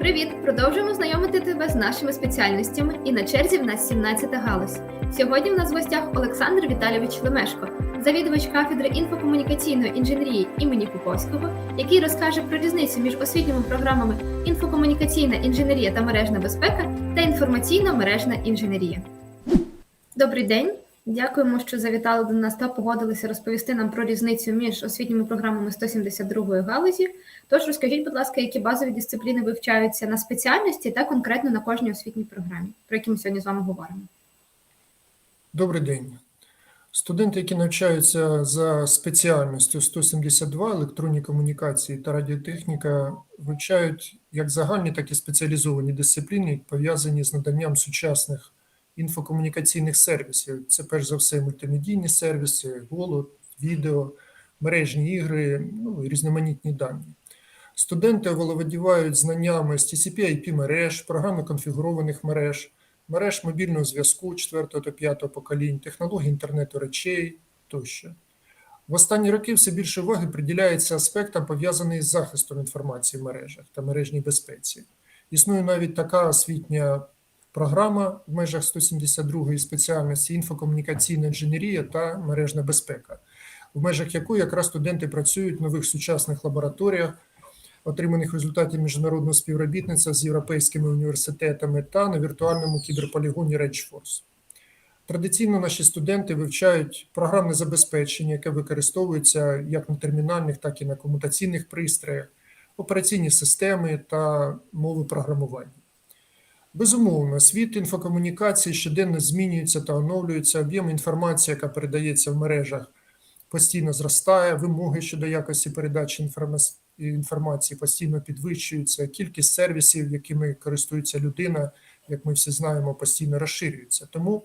Привіт! Продовжуємо знайомити тебе з нашими спеціальностями. І на черзі в нас 17 галузь. Сьогодні в нас в гостях Олександр Віталійович Лемешко, завідувач кафедри інфокомунікаційної інженерії імені Пуповського, який розкаже про різницю між освітніми програмами інфокомунікаційна інженерія та мережна безпека та інформаційно-мережна інженерія. Добрий день! Дякуємо, що завітали до нас та погодилися розповісти нам про різницю між освітніми програмами 172 галузі. Тож розкажіть, будь ласка, які базові дисципліни вивчаються на спеціальності та конкретно на кожній освітній програмі, про які ми сьогодні з вами говоримо. Добрий день. Студенти, які навчаються за спеціальністю 172 електронні комунікації та радіотехніка, вивчають як загальні, так і спеціалізовані дисципліни, пов'язані з наданням сучасних інфокомунікаційних сервісів. Це перш за все мультимедійні сервіси, голод, відео, мережні ігри, ну і різноманітні дані. Студенти володівають знаннями з TCP IP мереж, програмно конфігурованих мереж, мереж мобільного зв'язку 4 та 5 поколінь, технологій інтернету речей тощо. В останні роки все більше уваги приділяється аспектам, пов'язаним з захистом інформації в мережах та мережній безпеці. Існує навіть така освітня програма в межах 172 спеціальності інфокомунікаційна інженерія та мережна безпека, в межах якої якраз студенти працюють в нових сучасних лабораторіях, отриманих в результаті міжнародного співробітництва з європейськими університетами та на віртуальному кіберполігоні RedgeForce. Традиційно наші студенти вивчають програмне забезпечення, яке використовується як на термінальних, так і на комутаційних пристроях, операційні системи та мови програмування. Безумовно, світ інфокомунікації щоденно змінюється та оновлюється, об'єм інформації, яка передається в мережах, постійно зростає, вимоги щодо якості передачі інформації постійно підвищуються, кількість сервісів, якими користується людина, як ми всі знаємо, постійно розширюється. Тому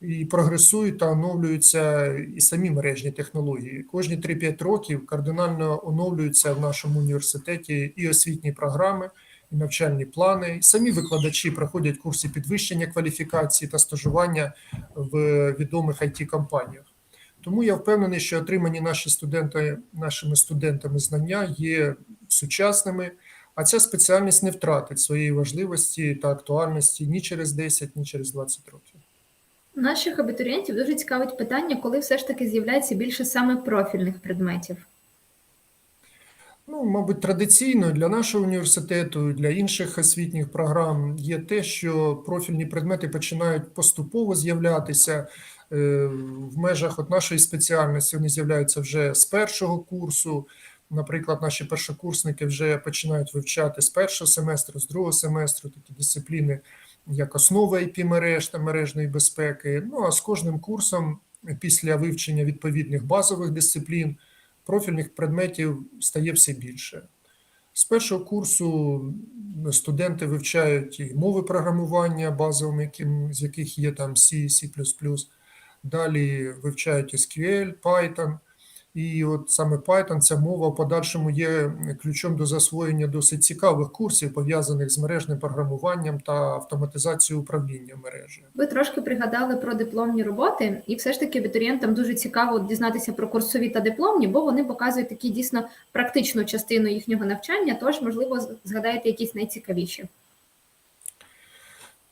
і прогресують та оновлюються і самі мережні технології. Кожні 3-5 років кардинально оновлюються в нашому університеті і освітні програми, навчальні плани. Самі викладачі проходять курси підвищення кваліфікації та стажування в відомих it компаніях тому я впевнений, що отримані наші студенти, нашими студентами знання є сучасними, а ця спеціальність не втратить своєї важливості та актуальності ні через 10, ні через 20 років. Наших абітурієнтів дуже цікавить питання, коли все ж таки з'являється більше саме профільних предметів. Ну, мабуть, традиційно для нашого університету, для інших освітніх програм є те, що профільні предмети починають поступово з'являтися. Е, в межах от нашої спеціальності вони з'являються вже з першого курсу. Наприклад, наші першокурсники вже починають вивчати з першого семестру, з другого семестру такі дисципліни, як основа ip мереж та мережної безпеки. Ну а з кожним курсом, після вивчення відповідних базових дисциплін, профільних предметів стає все більше. З першого курсу студенти вивчають і мови програмування базовими, з яких є там C, C++, далі вивчають SQL, Python. І от саме Python, ця мова в подальшому є ключом до засвоєння досить цікавих курсів, пов'язаних з мережним програмуванням та автоматизацією управління мережею. Ви трошки пригадали про дипломні роботи, і все ж таки абітурієнтам дуже цікаво дізнатися про курсові та дипломні, бо вони показують такі дійсно практичну частину їхнього навчання. Тож, можливо, згадаєте якісь найцікавіші.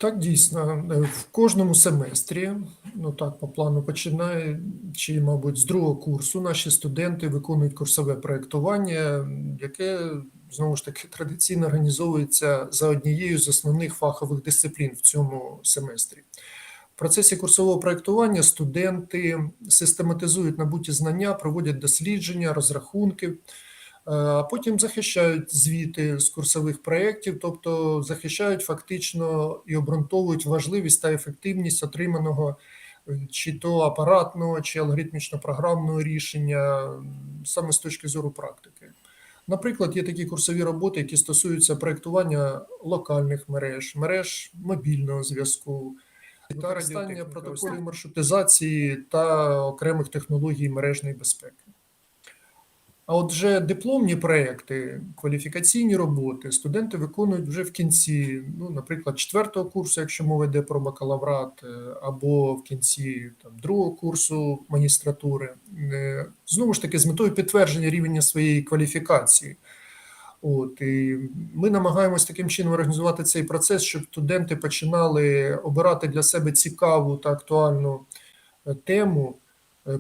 Так, дійсно, е, в кожному семестрі, ну так, по плану починає, чи, мабуть, з другого курсу наші студенти виконують курсове проєктування, яке знову ж таки традиційно організовується за однією з основних фахових дисциплін в цьому семестрі. В процесі курсового проєктування студенти систематизують набуті знання, проводять дослідження, розрахунки а потім захищають звіти з курсових проєктів, тобто захищають фактично і обґрунтовують важливість та ефективність отриманого е, чи то апаратного, чи алгоритмічно-програмного рішення саме з точки зору практики. Наприклад, є такі курсові роботи, які стосуються проєктування локальних мереж, мереж мобільного зв'язку, та використання протоколів маршрутизації та окремих технологій мережної безпеки. А отже, дипломні проекти, кваліфікаційні роботи студенти виконують вже в кінці, ну, наприклад, четвертого курсу, якщо мова йде про бакалаврат, е, або в кінці там, другого курсу магістратури, е, знову ж таки, з метою підтвердження рівня своєї кваліфікації. От і ми намагаємось таким чином організувати цей процес, щоб студенти починали обирати для себе цікаву та актуальну е, тему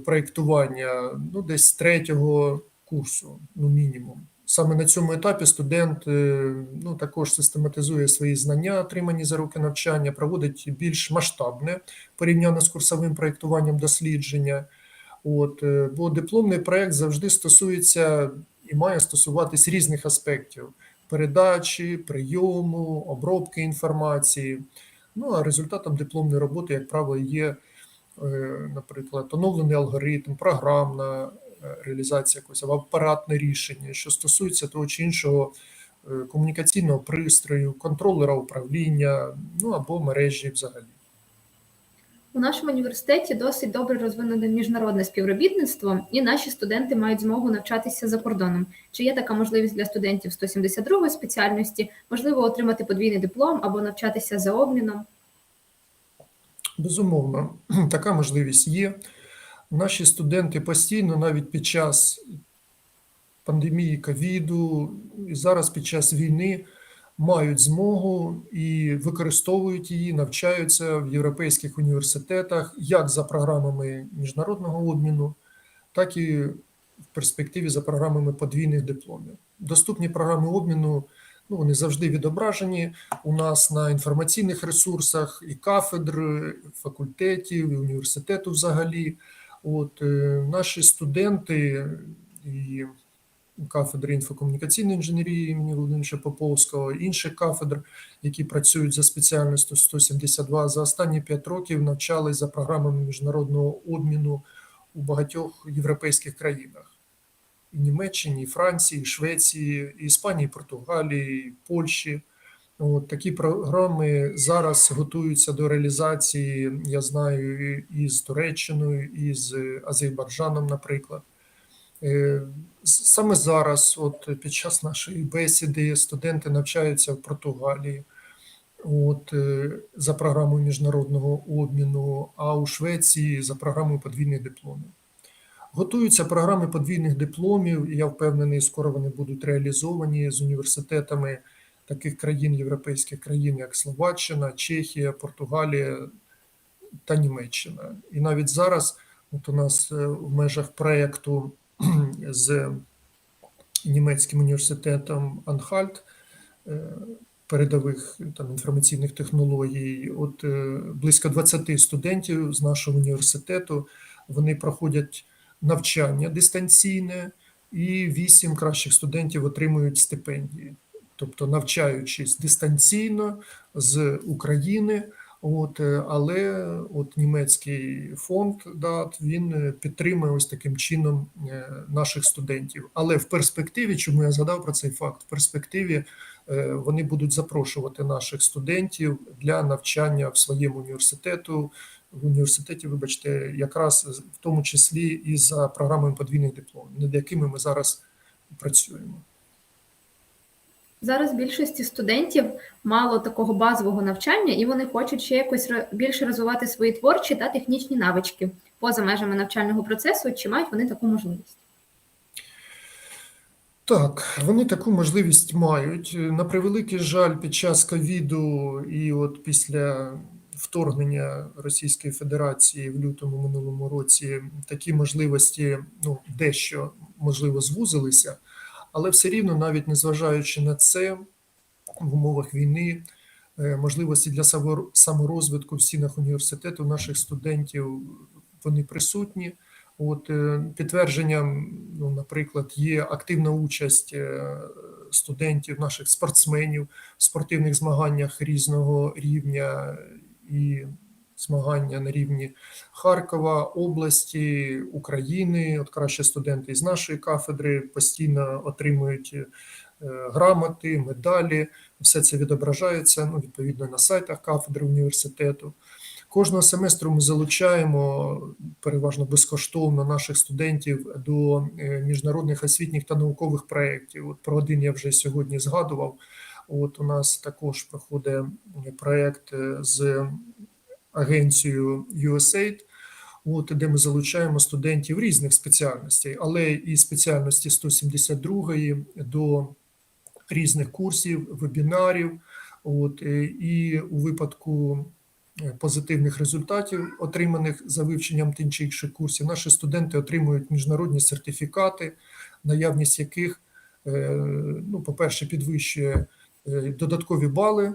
проєктування ну, десь третього курсу, ну мінімум. Саме на цьому етапі студент е, ну, також систематизує свої знання, отримані за роки навчання, проводить більш масштабне порівняно з курсовим проєктуванням дослідження. От, е, бо дипломний проєкт завжди стосується і має стосуватись різних аспектів передачі, прийому, обробки інформації. Ну а результатом дипломної роботи, як правило, є, е, наприклад, оновлений алгоритм, програмна реалізація якогось або апаратне рішення, що стосується того чи іншого е, комунікаційного пристрою, контролера управління, ну або мережі взагалі. У нашому університеті досить добре розвинене міжнародне співробітництво, і наші студенти мають змогу навчатися за кордоном. Чи є така можливість для студентів 172 спеціальності, можливо, отримати подвійний диплом або навчатися за обміном? Безумовно, така можливість є. Наші студенти постійно, навіть під час пандемії ковіду і зараз під час війни, мають змогу і використовують її, навчаються в європейських університетах як за програмами міжнародного обміну, так і в перспективі за програмами подвійних дипломів. Доступні програми обміну ну, вони завжди відображені у нас на інформаційних ресурсах і кафедр, і факультетів, і університету взагалі. От е, наші студенти і кафедри інфокомунікаційної інженерії імені Володимировича Поповського, інших кафедр, які працюють за спеціальністю 172, за останні 5 років навчались за програмами міжнародного обміну у багатьох європейських країнах. І Німеччині, і Франції, і Швеції, і Іспанії, і Португалії, і Польщі. От такі програми зараз готуються до реалізації, я знаю, і з Туреччиною, і з Азербайджаном, наприклад. Е, Саме зараз, от під час нашої бесіди, студенти навчаються в Португалії от, е, за програмою міжнародного обміну, а у Швеції за програмою подвійних дипломів. Готуються програми подвійних дипломів, і я впевнений, скоро вони будуть реалізовані з університетами таких країн, європейських країн, як Словаччина, Чехія, Португалія та Німеччина. І навіть зараз, от у нас е, в межах проєкту з німецьким університетом Анхальт е, передових там інформаційних технологій. От е, близько 20 студентів з нашого університету вони проходять навчання дистанційне, і 8 кращих студентів отримують стипендії. Тобто, навчаючись дистанційно з України, От, е, але от німецький фонд ДАТ він е, підтримує ось таким чином е, наших студентів. Але в перспективі, чому я згадав про цей факт, в перспективі вони будуть запрошувати наших студентів для навчання в своєму університету. В університеті, вибачте, якраз в тому числі і за програмою подвійних дипломів, над якими ми зараз працюємо. Зараз більшості студентів мало такого базового навчання, і вони хочуть ще якось більше розвивати свої творчі та технічні навички поза межами навчального процесу. Чи мають вони таку можливість? Так, вони таку можливість мають. На превеликий жаль, під час ковіду і от після вторгнення Російської Федерації в лютому минулому році такі можливості ну, дещо можливо звузилися, але все рівно, навіть незважаючи на це, в умовах війни е, можливості для само- саморозвитку в стінах університету наших студентів вони присутні. От е, підтвердженням, ну, наприклад, є активна участь е, студентів, наших спортсменів в спортивних змаганнях різного рівня і змагання на рівні Харкова, області, України. От краще студенти із нашої кафедри постійно отримують е, грамоти, медалі. Все це відображається ну, відповідно на сайтах кафедри університету. Кожного семестру ми залучаємо переважно безкоштовно наших студентів до е, міжнародних освітніх та наукових проєктів. От про один я вже сьогодні згадував. От у нас також проходить проєкт е, з агенцією USAID, от, де ми залучаємо студентів різних спеціальностей, але і спеціальності 172 до різних курсів, вебінарів. От, е, і у випадку е, позитивних результатів, отриманих за вивченням тих чи інших курсів, наші студенти отримують міжнародні сертифікати, наявність яких, е, ну, по-перше, підвищує додаткові бали.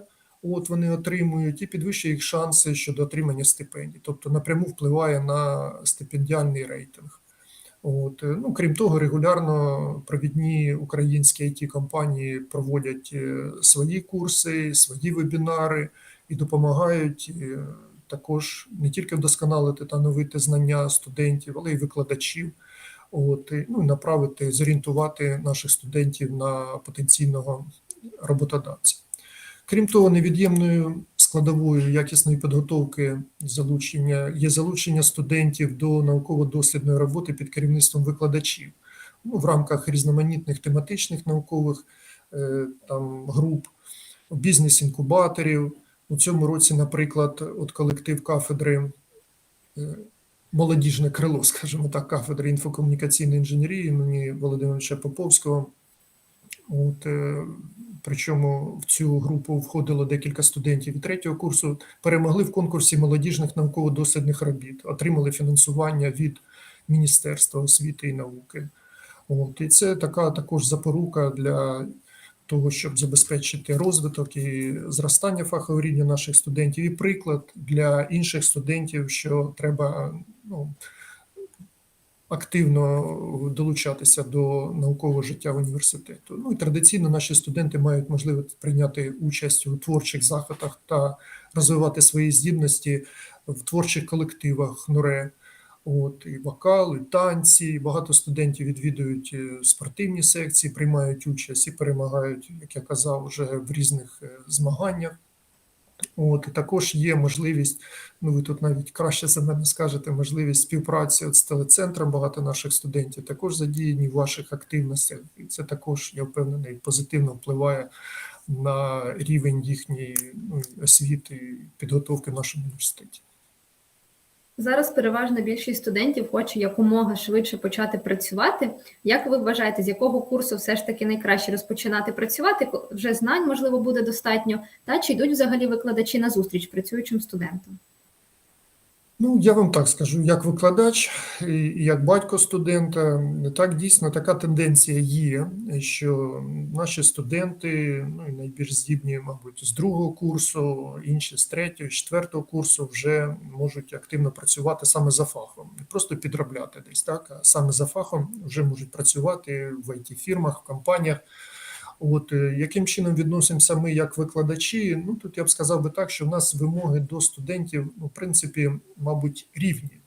От вони отримують і підвищує їх шанси щодо отримання стипендій, тобто напряму впливає на стипендіальний рейтинг. От, е, ну, крім того, регулярно провідні українські it компанії проводять е, свої курси, свої вебінари і допомагають е, також не тільки вдосконалити та новити знання студентів, але й викладачів. От, ну, і направити, зорієнтувати наших студентів на потенційного роботодавця. Крім того, невід'ємною складовою якісної підготовки залучення є залучення студентів до науково-дослідної роботи під керівництвом викладачів ну, в рамках різноманітних тематичних наукових е, там груп, бізнес-інкубаторів. У цьому році, наприклад, от колектив кафедри е, молодіжне крило, скажімо так, кафедри інфокомунікаційної інженерії імені Володимировича Поповського. От, е, причому в цю групу входило декілька студентів і третього курсу, перемогли в конкурсі молодіжних науково-дослідних робіт, отримали фінансування від Міністерства освіти і науки. От, і це така також запорука для того, щоб забезпечити розвиток і зростання фахового рівня наших студентів, і приклад для інших студентів, що треба ну, активно долучатися до наукового життя університету. Ну і традиційно наші студенти мають можливість прийняти участь у творчих заходах та розвивати свої здібності в творчих колективах НУРЕ. От і вокал, і танці. Багато студентів відвідують е, спортивні секції, приймають участь і перемагають, як я казав, вже в різних е, змаганнях. От і також є можливість, ну ви тут навіть краще за мене скажете, можливість співпраці от з телецентром. Багато наших студентів також задіяні в ваших активностях, і це також, я впевнений, позитивно впливає на рівень їхньої ну, освіти і підготовки в нашому університеті. Зараз переважна більшість студентів хоче якомога швидше почати працювати. Як ви вважаєте, з якого курсу все ж таки найкраще розпочинати працювати? Вже знань можливо буде достатньо, та чи йдуть взагалі викладачі на зустріч працюючим студентам? Ну, я вам так скажу, як викладач і як батько студента, так дійсно така тенденція є, що наші студенти, ну і найбільш здібні, мабуть, з другого курсу, інші з третього, з четвертого курсу вже можуть активно працювати саме за фахом, не просто підробляти десь, так, а саме за фахом вже можуть працювати в it фірмах, в компаніях. От е, яким чином відносимося ми як викладачі? Ну тут я б сказав би так, що в нас вимоги до студентів, ну, в принципі, мабуть, рівні.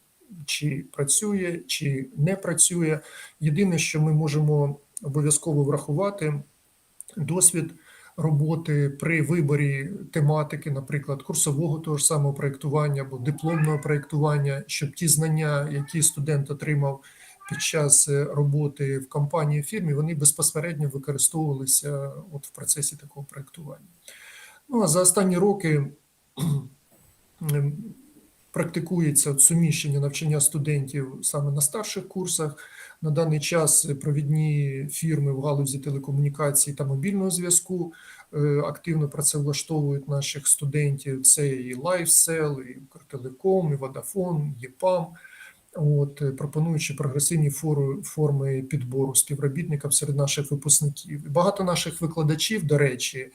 Чи працює, чи не працює. Єдине, що ми можемо обов'язково врахувати, досвід роботи при виборі тематики, наприклад, курсового того ж самого проєктування або дипломного проєктування, щоб ті знання, які студент отримав під час е, роботи в компанії фірмі, вони безпосередньо використовувалися от в процесі такого проєктування. Ну а за останні роки ем, практикується суміщення навчання студентів саме на старших курсах. На даний час провідні фірми в галузі телекомунікацій та мобільного зв'язку е, активно працевлаштовують наших студентів. Це і LifeSell, і Укртелеком, і Vodafone, ЄПАМ. От, е, пропонуючи прогресивні форми підбору співробітників серед наших випускників. Багато наших викладачів, до речі,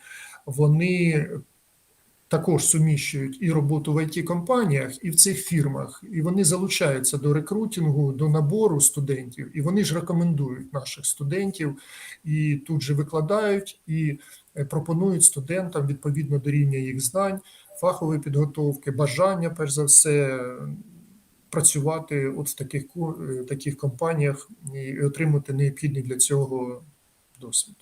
вони також суміщують і роботу в it компаніях і в цих фірмах, і вони залучаються до рекрутингу, до набору студентів, і вони ж рекомендують наших студентів і тут же викладають і е, пропонують студентам відповідно до рівня їх знань, фахової підготовки, бажання, перш за все, працювати от в таких е, таких компаніях і отримати необхідний для цього досвід.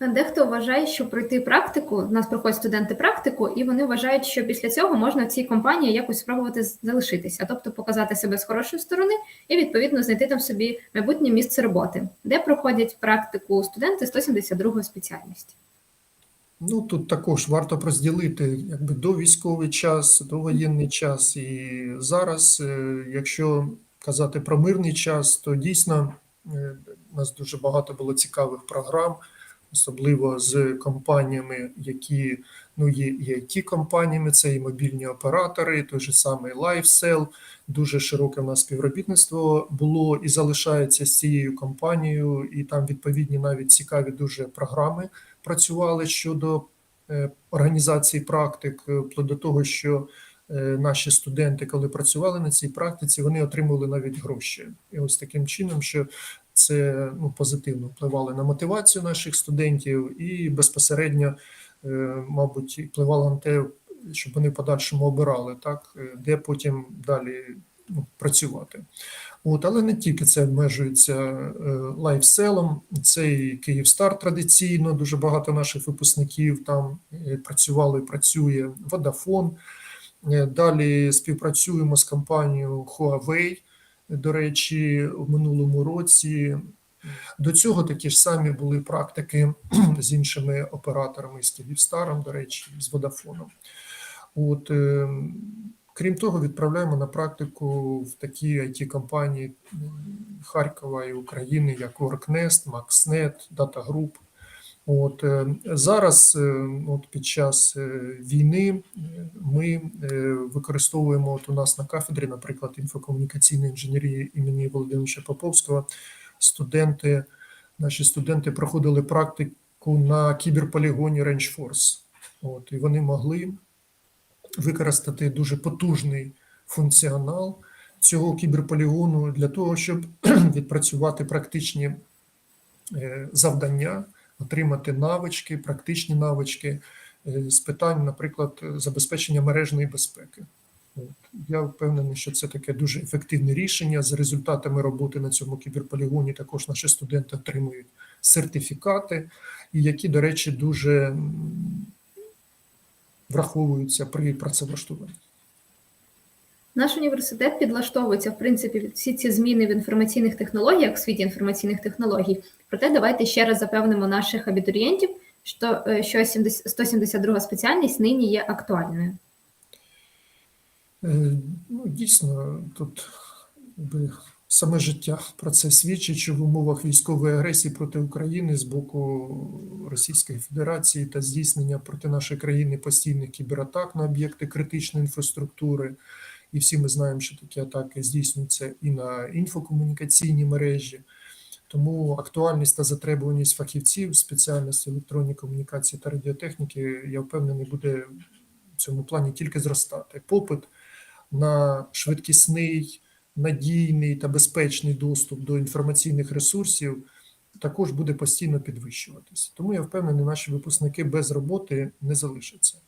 Дехто вважає, що пройти практику, у нас проходять студенти практику, і вони вважають, що після цього можна в цій компанії якось спробувати залишитися, тобто показати себе з хорошої сторони і відповідно знайти там собі майбутнє місце роботи, де проходять практику студенти 172 спеціальності. Ну тут також варто розділити якби до військовий час, до воєнний час. І зараз, е, якщо казати про мирний час, то дійсно Е, У нас дуже багато було цікавих програм, особливо з компаніями, які ну, є і it компаніями це і мобільні оператори, той же самий LifeSell. Дуже широке в нас співробітництво було і залишається з цією компанією, і там відповідні навіть цікаві дуже програми працювали щодо е, організації практик, е, до того, що е, наші студенти, коли працювали на цій практиці, вони отримували навіть гроші. І ось таким чином, що це ну, позитивно впливало на мотивацію наших студентів і безпосередньо, мабуть, впливало на те, щоб вони в подальшому обирали, так, де потім далі працювати. От, але не тільки це обмежується е, лайфселом, це і Київстар традиційно. Дуже багато наших випускників там е, працювало і працює Vodafone. Е, Далі співпрацюємо з компанією Huawei. До речі, в минулому році до цього такі ж самі були практики з іншими операторами з Київстаром, до речі, з Vodafone. От, е, крім того, відправляємо на практику в такі it компанії Харкова і України, як WorkNest, MaxNet, Data Group. От е, зараз, е, от під час е, війни, ми використовуємо от у нас на кафедрі, наприклад, інфокомунікаційної інженерії імені Володимировича Поповського. Студенти, наші студенти проходили практику на кіберполігоні Range Force. От, і вони могли використати дуже потужний функціонал цього кіберполігону для того, щоб відпрацювати практичні е, завдання, отримати навички, практичні навички е, з питань, наприклад, забезпечення мережної безпеки. Я впевнений, що це таке дуже ефективне рішення. За результатами роботи на цьому кіберполігоні також наші студенти отримують сертифікати, які, до речі, дуже враховуються при працевлаштуванні. Наш університет підлаштовується, в принципі, під всі ці зміни в інформаційних технологіях, в світі інформаційних технологій. Проте давайте ще раз запевнимо наших абітурієнтів, що, е, що 70 172 спеціальність нині є актуальною. Е, Ну, дійсно, тут якби, саме життя про це свідчить, що в умовах військової агресії проти України з боку Російської Федерації та здійснення проти нашої країни постійних кібератак на об'єкти критичної інфраструктури. І всі ми знаємо, що такі атаки здійснюються і на інфокомунікаційні мережі. Тому актуальність та затребуваність фахівців спеціальності електронні комунікації та радіотехніки, я впевнений, буде в цьому плані тільки зростати. Попит на швидкісний, надійний та безпечний доступ до інформаційних ресурсів також буде постійно підвищуватися. Тому я впевнений, наші випускники без роботи не залишаться.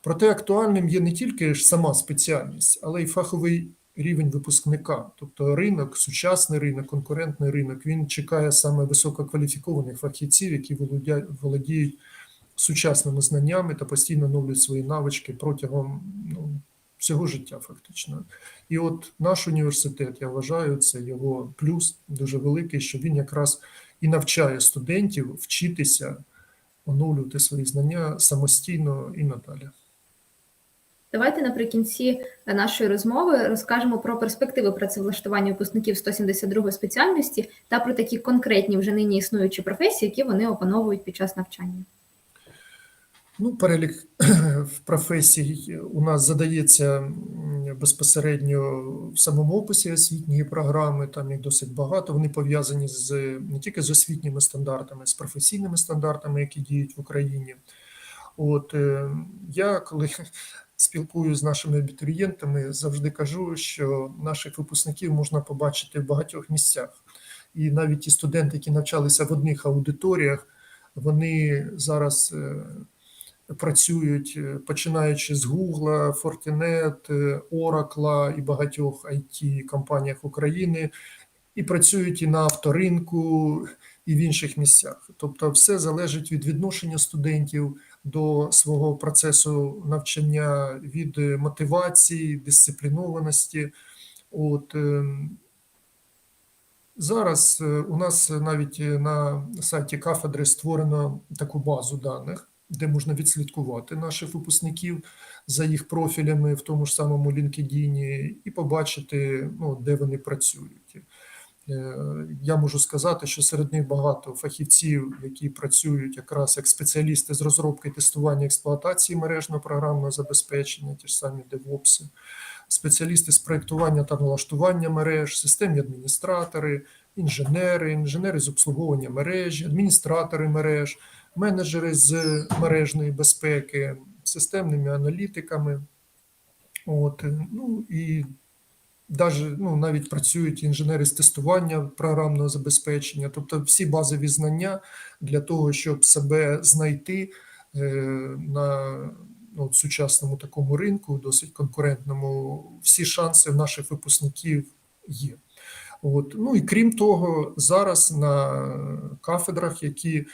Проте актуальним є не тільки ж сама спеціальність, але й фаховий рівень випускника. Тобто ринок, сучасний ринок, конкурентний ринок, він чекає саме висококваліфікованих фахівців, які володіють сучасними знаннями та постійно оновлюють свої навички протягом ну, всього життя, фактично. І от наш університет, я вважаю, це його плюс дуже великий, що він якраз і навчає студентів вчитися, оновлювати свої знання самостійно і надалі. Давайте наприкінці нашої розмови розкажемо про перспективи працевлаштування випускників 172 спеціальності та про такі конкретні вже нині існуючі професії, які вони опановують під час навчання. Ну, перелік професій у нас задається безпосередньо в самому описі освітньої програми. Там їх досить багато. Вони пов'язані з не тільки з освітніми стандартами, з професійними стандартами, які діють в Україні. От е, я коли спілкуюся з нашими абітурієнтами, завжди кажу, що наших випускників можна побачити в багатьох місцях. І навіть ті студенти, які навчалися в одних аудиторіях, вони зараз е, працюють, е, починаючи з Google, Fortinet, е, Oracle і багатьох it компаніях України, і працюють і на авторинку, і в інших місцях. Тобто, все залежить від відношення студентів до свого процесу навчання, від е, мотивації, дисциплінованості. От ем, зараз е, у нас навіть е, на сайті кафедри створено таку базу даних, де можна відслідкувати наших випускників за їх профілями в тому ж самому LinkedIn і побачити, ну, де вони працюють. Е, Я можу сказати, що серед них багато фахівців, які працюють якраз як спеціалісти з розробки тестування експлуатації мережно-програмного забезпечення, ті ж самі DevOps, спеціалісти з проєктування та налаштування мереж, системні адміністратори, інженери, інженери з обслуговування мережі, адміністратори мереж, менеджери з мережної безпеки, системними аналітиками. От, е, ну і даже, ну, навіть працюють інженери з тестування програмного забезпечення, тобто всі базові знання для того, щоб себе знайти е, на ну, сучасному такому ринку, досить конкурентному, всі шанси в наших випускників є. От. Ну і крім того, зараз на кафедрах, які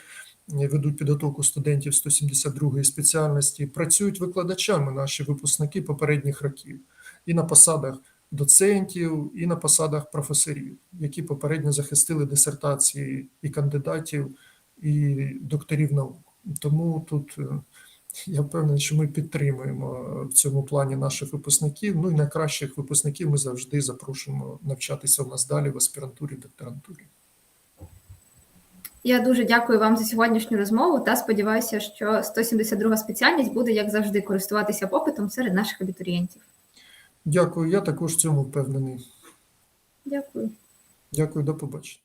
ведуть підготовку студентів 172 спеціальності, працюють викладачами наші випускники попередніх років і на посадах доцентів, і на посадах професорів, які попередньо захистили дисертації і кандидатів, і докторів наук. Тому тут е, я впевнений, що ми підтримуємо в цьому плані наших випускників. Ну і найкращих випускників ми завжди запрошуємо навчатися у нас далі в аспірантурі, докторантурі. Я дуже дякую вам за сьогоднішню розмову та сподіваюся, що 172 спеціальність буде, як завжди, користуватися попитом серед наших абітурієнтів. Дякую, я також в цьому впевнений. Дякую. Дякую, до побачення.